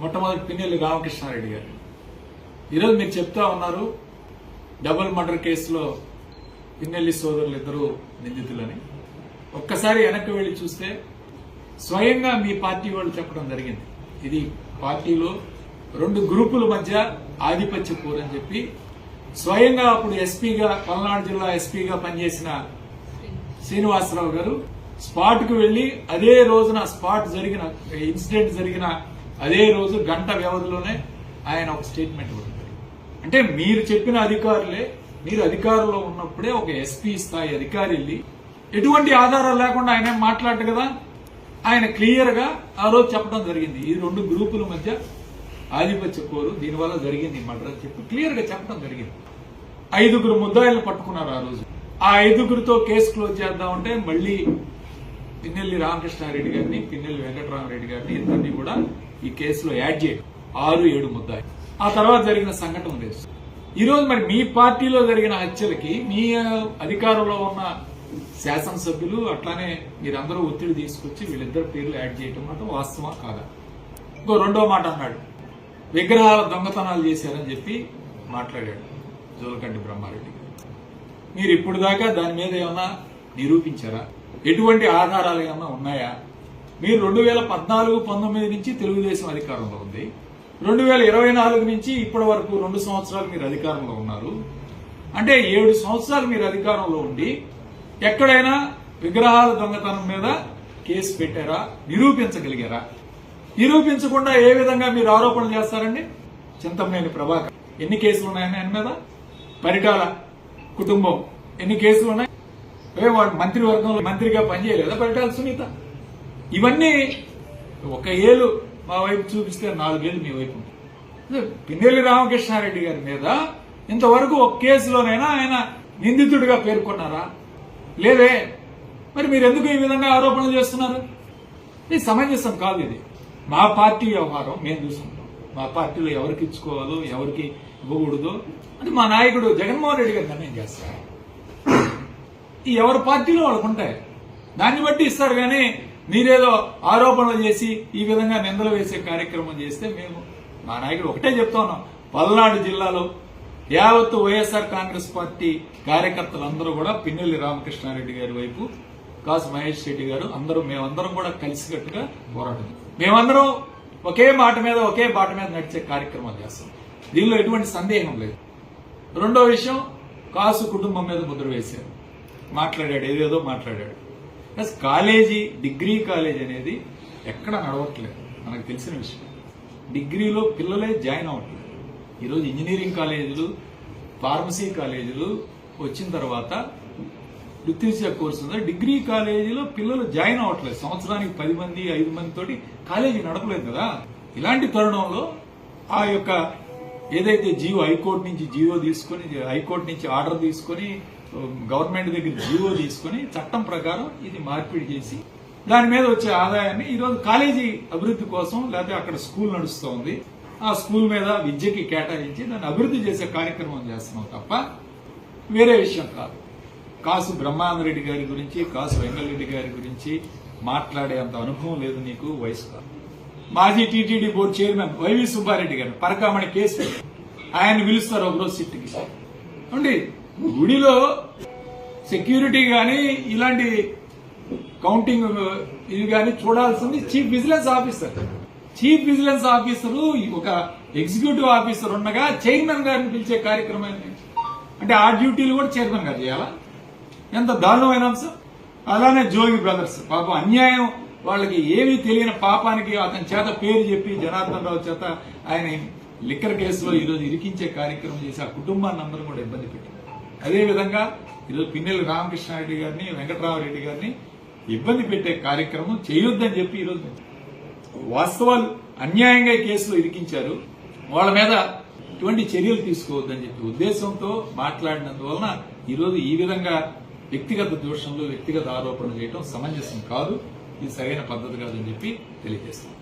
మొట్టమొదటి పిన్నెల్లి రామకృష్ణారెడ్డి గారు. ఈరోజు మీరు చెప్తా ఉన్నారు డబుల్ మర్డర్ కేసులో పిన్నెల్లి సోదరులు ఇద్దరు నిందితులని. ఒక్కసారి వెనక్కి వెళ్ళి చూస్తే స్వయంగా మీ పార్టీ వాళ్ళు చెప్పడం జరిగింది. ఇది పార్టీలో రెండు గ్రూపుల మధ్య ఆధిపత్య పోరని చెప్పి స్వయంగా అప్పుడు ఎస్పీగా పల్నాడు జిల్లా ఎస్పీగా పనిచేసిన శ్రీనివాసరావు గారు స్పాట్కు వెళ్ళి అదే రోజున స్పాట్ జరిగిన ఇన్సిడెంట్ జరిగిన అదే రోజు గంట వ్యవధిలోనే ఆయన ఒక స్టేట్మెంట్ ఇవ్వడం అంటే మీరు చెప్పిన అధికారులే మీరు అధికారంలో ఉన్నప్పుడే ఒక ఎస్పీ స్థాయి అధికారి వెళ్ళి ఎటువంటి ఆధారాలు లేకుండా ఆయన ఏం మాట్లాడు కదా? ఆయన క్లియర్గా ఆ రోజు చెప్పడం జరిగింది. ఈ రెండు గ్రూపుల మధ్య ఆధిపత్య కోరు దీనివల్ల జరిగింది మర్డర్ అని చెప్పి క్లియర్గా చెప్పడం జరిగింది. ఐదుగురు ముద్దాయిలను పట్టుకున్నారు ఆ రోజు. ఆ ఐదుగురితో కేసు క్లోజ్ చేద్దామంటే మళ్ళీ పిన్నెల్లి రామకృష్ణారెడ్డి గారిని పిన్నెల్లి వెంకటరామరెడ్డి గారిని ఇద్దరిని కూడా ఈ కేసులో యాడ్ చేయడం. ఆరు ఏడు ముద్దాయి. ఆ తర్వాత జరిగిన సంఘటన లేదు ఈరోజు మరి మీ పార్టీలో జరిగిన హత్యలకి మీ అధికారంలో ఉన్న శాసనసభ్యులు అట్లానే మీరందరూ ఒత్తిడి తీసుకొచ్చి వీళ్ళిద్దరు పేర్లు యాడ్ చేయటం మాట వాస్తవం కాదా? ఇంకో రెండో మాట అన్నాడు. విగ్రహాల దొంగతనాలు చేశారని చెప్పి మాట్లాడాడు జోలకంటి బ్రహ్మారెడ్డి. మీరు ఇప్పుడు దాకా దాని మీద ఏమన్నా నిరూపించారా? ఎటువంటి ఆధారాలు ఏమన్నా ఉన్నాయా? మీరు రెండు వేల పద్నాలుగు పంతొమ్మిది నుంచి తెలుగుదేశం అధికారంలో ఉంది. రెండు వేల ఇరవై నాలుగు నుంచి ఇప్పటి వరకు రెండు సంవత్సరాలు మీరు అధికారంలో ఉన్నారు. అంటే ఏడు సంవత్సరాలు మీరు అధికారంలో ఉండి ఎక్కడైనా విగ్రహాల దొంగతనం మీద కేసు పెట్టారా? నిరూపించగలిగారా? నిరూపించకుండా ఏ విధంగా మీరు ఆరోపణలు చేస్తారండి? చింతమనేని ప్రభాకర్. ఎన్ని కేసులు ఉన్నాయని ఆయన మీద? పరిటాల కుటుంబం. ఎన్ని కేసులు ఉన్నాయి? వాడు మంత్రివర్గంలో మంత్రిగా పనిచేయలేదా పరిటాల సునీత? ఇవన్నీ ఒక ఏళ్ళు మా వైపు చూపిస్తే నాలుగేళ్ళు మీ వైపు ఉంది. పిన్నెల్లి రామకృష్ణారెడ్డి గారి మీద ఇంతవరకు ఒక కేసులోనైనా ఆయన నిందితుడిగా పేర్కొన్నారా లేదే. మరి మీరు ఎందుకు ఈ విధంగా ఆరోపణలు చేస్తున్నారు? ఇది సమంజసం కాదు ఇది. మా పార్టీ వ్యవహారం మేము చూసుకుంటాం మా పార్టీలో ఎవరికి ఇచ్చుకోవాలో ఎవరికి ఇవ్వకూడదో అది మా నాయకుడు జగన్మోహన్ రెడ్డి గారు నిర్ణయం చేస్తారు. ఎవరి పార్టీలో వాళ్ళకు ఉంటాయి. దాన్ని బట్టి ఇస్తారు కానీ మీరేదో ఆరోపణలు చేసి ఈ విధంగా నిందలు వేసే కార్యక్రమం చేస్తే మేము మా నాయకుడు ఒకటే చెప్తా ఉన్నాం. పల్నాడు జిల్లాలో యావత్తు వైఎస్ఆర్ కాంగ్రెస్ పార్టీ కార్యకర్తలందరూ కూడా పిన్నెల్లి రామకృష్ణారెడ్డి గారి వైపు కాసు మహేష్ రెడ్డి గారు అందరూ మేమందరం కూడా కలిసికట్టుగా పోరాటం మేమందరం ఒకే మాట మీద ఒకే బాట మీద నడిచే కార్యక్రమాలు చేస్తాం. దీనిలో ఎటువంటి సందేహం లేదు. రెండో విషయం కాసు కుటుంబం మీద ముద్ర వేశారు. మాట్లాడాడు ఏదేదో మాట్లాడాడు. ప్లస్ కాలేజీ డిగ్రీ కాలేజ్ అనేది ఎక్కడ నడవట్లేదు. మనకు తెలిసిన విషయం. డిగ్రీలో పిల్లలే జాయిన్ అవ్వట్లేదు. ఈరోజు ఇంజనీరింగ్ కాలేజీలు ఫార్మసీ కాలేజీలు వచ్చిన తర్వాత వృత్తి కోర్సు ఉందా. డిగ్రీ కాలేజీలో పిల్లలు జాయిన్ అవ్వట్లేదు. సంవత్సరానికి పది మంది ఐదు మంది తోటి కాలేజీ నడపలేదు కదా. ఇలాంటి తరుణంలో ఆ యొక్క ఏదైతే జియో హైకోర్టు నుంచి జియో తీసుకొని హైకోర్టు నుంచి ఆర్డర్ తీసుకొని గవర్నమెంట్ దగ్గర జీవో తీసుకుని చట్టం ప్రకారం ఇది మార్పిడి చేసి దాని మీద వచ్చే ఆదాయాన్ని ఈరోజు కాలేజీ అభివృద్ధి కోసం లేకపోతే అక్కడ స్కూల్ నడుస్తోంది. ఆ స్కూల్ మీద విద్యకి కేటాయించి దాన్ని అభివృద్ధి చేసే కార్యక్రమం చేస్తున్నాం తప్ప వేరే విషయం కాదు. కాసు బ్రహ్మానందరెడ్డి గారి గురించి కాసు వెంగళరెడ్డి గారి గురించి మాట్లాడే అంత అనుభవం లేదు నీకు వయసు కాదు. మాజీ TTD board chairman YV Subba Reddy గారు పరకామణి కేసు ఆయన్ని ఆయన పిలుస్తారు ఒకరోజు సిట్కి అండి గుడిలో సెక్యూరిటీ కానీ ఇలాంటి కౌంటింగ్ ఇది కానీ చూడాల్సింది chief vigilance officer chief vigilance officer ఒక ఎగ్జిక్యూటివ్ ఆఫీసర్ ఉండగా చైర్మన్ గారిని పిలిచే కార్యక్రమం అంటే ఆ డ్యూటీలు కూడా చైర్మన్ గారు చేయాలా? ఎంత దారుణమైన అంశం. అలానే జోగి బ్రదర్స్ పాపం అన్యాయం వాళ్ళకి ఏమీ తెలియని పాపానికి అతని చేత పేరు చెప్పి జనార్దన్ రావు చేత ఆయన లిక్కర్ కేసులో ఈరోజు ఇరికించే కార్యక్రమం చేసి ఆ కుటుంబాన్ని అందరూ కూడా ఇబ్బంది పెట్టింది. అదే విధంగా ఈరోజు పిన్నెల్లి రామకృష్ణారెడ్డి గారిని వెంకటరామరెడ్డి గారిని ఇబ్బంది పెట్టే కార్యక్రమం చేయొద్దని చెప్పి ఈరోజు వాస్తవాలు అన్యాయంగా కేసులు కేసులో ఇరికించారు. వాళ్ళ మీద ఇటువంటి చర్యలు తీసుకోవద్దని చెప్పి ఉద్దేశంతో మాట్లాడినందువలన ఈరోజు ఈ విధంగా వ్యక్తిగత దోషంలో వ్యక్తిగత ఆరోపణలు చేయడం సమంజసం కాదు. ఇది సరైన పద్ధతి కాదని చెప్పి తెలియజేస్తాం